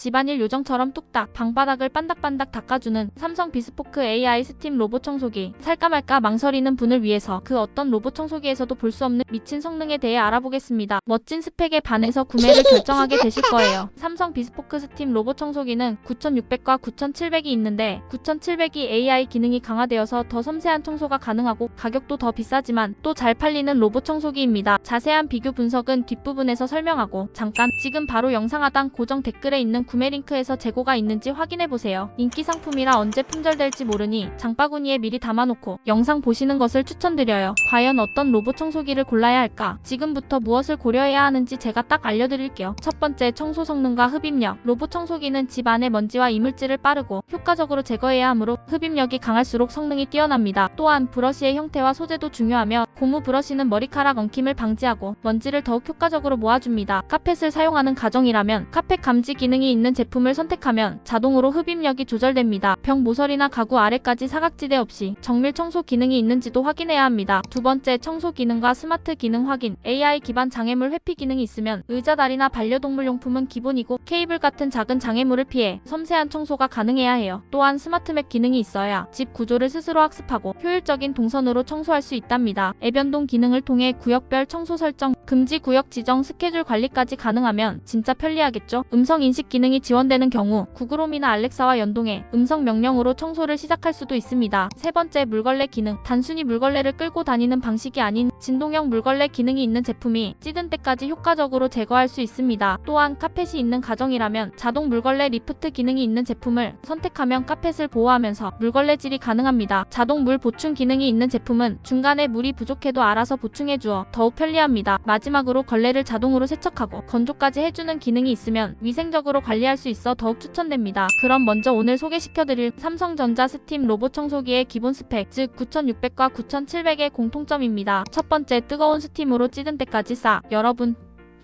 집안일 요정처럼 뚝딱 방바닥을 반닥반닥 닦아주는 삼성 비스포크 AI 스팀 로봇 청소기. 살까 말까 망설이는 분을 위해서 그 어떤 로봇 청소기에서도 볼 수 없는 미친 성능에 대해 알아보겠습니다. 멋진 스펙에 반해서 구매를 결정하게 되실 거예요. 삼성 비스포크 스팀 로봇 청소기는 9600과 9700이 있는데 9700이 AI 기능이 강화되어서 더 섬세한 청소가 가능하고 가격도 더 비싸지만 또 잘 팔리는 로봇 청소기입니다. 자세한 비교 분석은 뒷부분에서 설명하고 잠깐 지금 바로 영상 하단 고정 댓글에 있는 구매 링크에서 재고가 있는지 확인해 보세요. 인기 상품이라 언제 품절될지 모르니 장바구니에 미리 담아놓고 영상 보시는 것을 추천드려요. 과연 어떤 로봇 청소기를 골라야 할까? 지금부터 무엇을 고려해야 하는지 제가 딱 알려드릴게요. 첫 번째 청소 성능과 흡입력. 로봇 청소기는 집 안의 먼지와 이물질을 빠르고 효과적으로 제거해야 하므로 흡입력이 강할수록 성능이 뛰어납니다. 또한 브러쉬의 형태와 소재도 중요하며 고무 브러쉬는 머리카락 엉킴을 방지하고 먼지를 더욱 효과적으로 모아줍니다. 카펫을 사용하는 가정이라면 카펫 감지 기능이 있는 제품을 선택하면 자동으로 흡입력이 조절됩니다. 벽 모서리나 가구 아래까지 사각지대 없이 정밀 청소 기능이 있는지도 확인해야 합니다. 두 번째 청소 기능과 스마트 기능 확인. AI 기반 장애물 회피 기능이 있으면 의자 다리나 반려동물 용품은 기본이고 케이블 같은 작은 장애물을 피해 섬세한 청소가 가능해야 해요. 또한 스마트맵 기능이 있어야 집 구조를 스스로 학습하고 효율적인 동선으로 청소할 수 있답니다. 애변동 기능을 통해 구역별 청소 설정, 금지 구역 지정, 스케줄 관리까지 가능하면 진짜 편리하겠죠? 음성 인식 기능이 지원되는 경우 구글홈이나 알렉사와 연동해 음성 명령으로 청소를 시작할 수도 있습니다. 세 번째 물걸레 기능. 단순히 물걸레를 끌고 다니는 방식이 아닌 진동형 물걸레 기능이 있는 제품이 찌든 때까지 효과적으로 제거할 수 있습니다. 또한 카펫이 있는 가정이라면 자동 물걸레 리프트 기능이 있는 제품을 선택하면 카펫을 보호하면서 물걸레 질이 가능합니다. 자동 물 보충 기능이 있는 제품은 중간에 물이 부족해도 알아서 보충해 주어 더욱 편리합니다. 마지막으로 걸레를 자동으로 세척하고 건조까지 해주는 기능이 있으면 위생적으로 관리할 수 있어 더욱 추천됩니다. 그럼 먼저 오늘 소개시켜드릴 삼성전자 스팀 로봇 청소기의 기본 스펙, 즉 9600과 9700의 공통점입니다. 첫 번째 뜨거운 스팀으로 찌든 때까지 싸. 여러분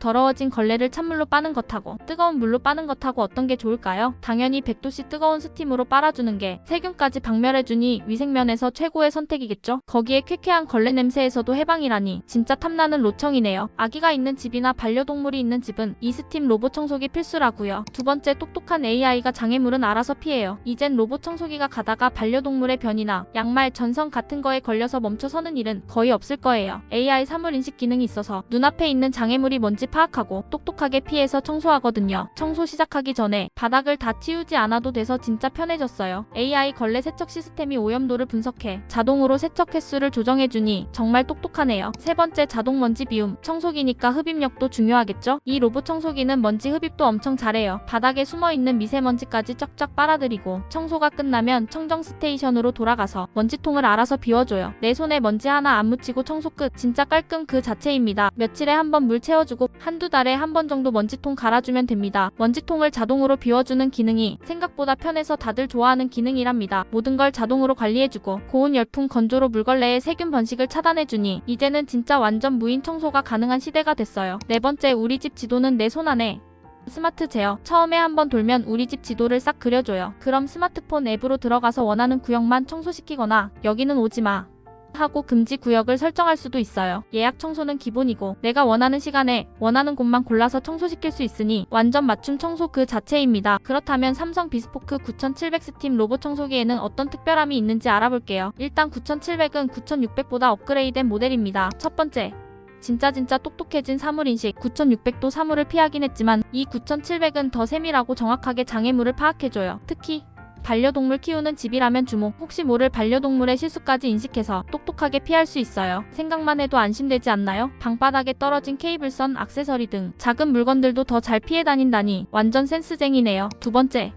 더러워진 걸레를 찬물로 빠는 것하고 뜨거운 물로 빠는 것하고 어떤 게 좋을까요? 당연히 100도씨 뜨거운 스팀으로 빨아주는 게 세균까지 박멸해주니 위생면에서 최고의 선택이겠죠? 거기에 쾌쾌한 걸레 냄새에서도 해방이라니 진짜 탐나는 로청이네요. 아기가 있는 집이나 반려동물이 있는 집은 이 스팀 로봇 청소기 필수라고요. 두 번째 똑똑한 AI가 장애물은 알아서 피해요. 이젠 로봇 청소기가 가다가 반려동물의 변이나 양말, 전선 같은 거에 걸려서 멈춰서는 일은 거의 없을 거예요. AI 사물 인식 기능이 있어서 눈앞에 있는 장애물이 뭔지 파악하고 똑똑하게 피해서 청소하거든요. 청소 시작하기 전에 바닥을 다 치우지 않아도 돼서 진짜 편해졌어요. AI 걸레 세척 시스템이 오염도를 분석해 자동으로 세척 횟수를 조정해주니 정말 똑똑하네요. 세 번째 자동 먼지 비움. 청소기니까 흡입력도 중요하겠죠? 이 로봇 청소기는 먼지 흡입도 엄청 잘해요. 바닥에 숨어있는 미세먼지까지 쫙쫙 빨아들이고 청소가 끝나면 청정 스테이션으로 돌아가서 먼지통을 알아서 비워줘요. 내 손에 먼지 하나 안 묻히고 청소 끝. 진짜 깔끔 그 자체입니다. 며칠에 한 번 물 채워주고 한두 달에 한 번 정도 먼지통 갈아주면 됩니다. 먼지통을 자동으로 비워주는 기능이 생각보다 편해서 다들 좋아하는 기능이랍니다. 모든 걸 자동으로 관리해주고 고온 열풍 건조로 물걸레의 세균 번식을 차단해주니 이제는 진짜 완전 무인 청소가 가능한 시대가 됐어요. 네 번째 우리 집 지도는 내 손 안에 스마트 제어. 처음에 한번 돌면 우리 집 지도를 싹 그려줘요. 그럼 스마트폰 앱으로 들어가서 원하는 구역만 청소시키거나 여기는 오지 마. 하고 금지 구역을 설정할 수도 있어요. 예약 청소는 기본이고 내가 원하는 시간에 원하는 곳만 골라서 청소시킬 수 있으니 완전 맞춤 청소 그 자체입니다. 그렇다면 삼성 비스포크 9700 스팀 로봇 청소기에는 어떤 특별함이 있는지 알아볼게요. 일단 9700은 9600보다 업그레이드된 모델입니다. 첫 번째, 진짜 진짜 똑똑해진 사물인식 9600도 사물을 피하긴 했지만 이 9700은 더 세밀하고 정확하게 장애물을 파악해줘요. 특히 반려동물 키우는 집이라면 주목 혹시 모를 반려동물의 실수까지 인식해서 똑똑하게 피할 수 있어요. 생각만 해도 안심되지 않나요? 방바닥에 떨어진 케이블선, 액세서리 등 작은 물건들도 더 잘 피해 다닌다니 완전 센스쟁이네요. 두 번째,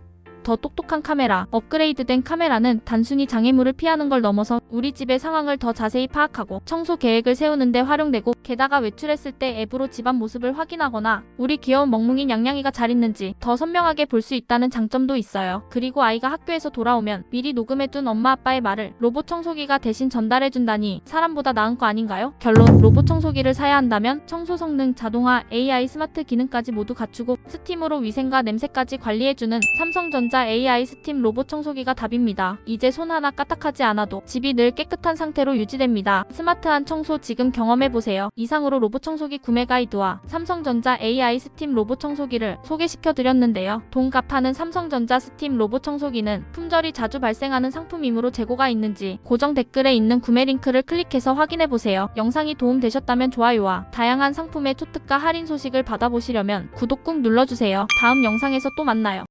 더 똑똑한 카메라. 업그레이드된 카메라는 단순히 장애물을 피하는 걸 넘어서 우리 집의 상황을 더 자세히 파악하고 청소 계획을 세우는 데 활용되고 게다가 외출했을 때 앱으로 집안 모습을 확인하거나 우리 귀여운 멍뭉이 냥냥이가 잘 있는지 더 선명하게 볼 수 있다는 장점도 있어요. 그리고 아이가 학교에서 돌아오면 미리 녹음해둔 엄마 아빠의 말을 로봇 청소기가 대신 전달해준다니 사람보다 나은 거 아닌가요? 결론 로봇 청소기를 사야 한다면 청소 성능, 자동화, AI 스마트 기능까지 모두 갖추고 스팀으로 위생과 냄새까지 관리해주는 삼성전자 삼성전자 AI 스팀 로봇 청소기가 답입니다. 이제 손 하나 까딱하지 않아도 집이 늘 깨끗한 상태로 유지됩니다. 스마트한 청소 지금 경험해보세요. 이상으로 로봇 청소기 구매 가이드와 삼성전자 AI 스팀 로봇 청소기를 소개시켜 드렸는데요. 동갑하는 삼성전자 스팀 로봇 청소기는 품절이 자주 발생하는 상품이므로 재고가 있는지 고정 댓글에 있는 구매 링크를 클릭해서 확인해보세요. 영상이 도움되셨다면 좋아요와 다양한 상품의 초특가 할인 소식을 받아보시려면 구독 꾹 눌러주세요. 다음 영상에서 또 만나요.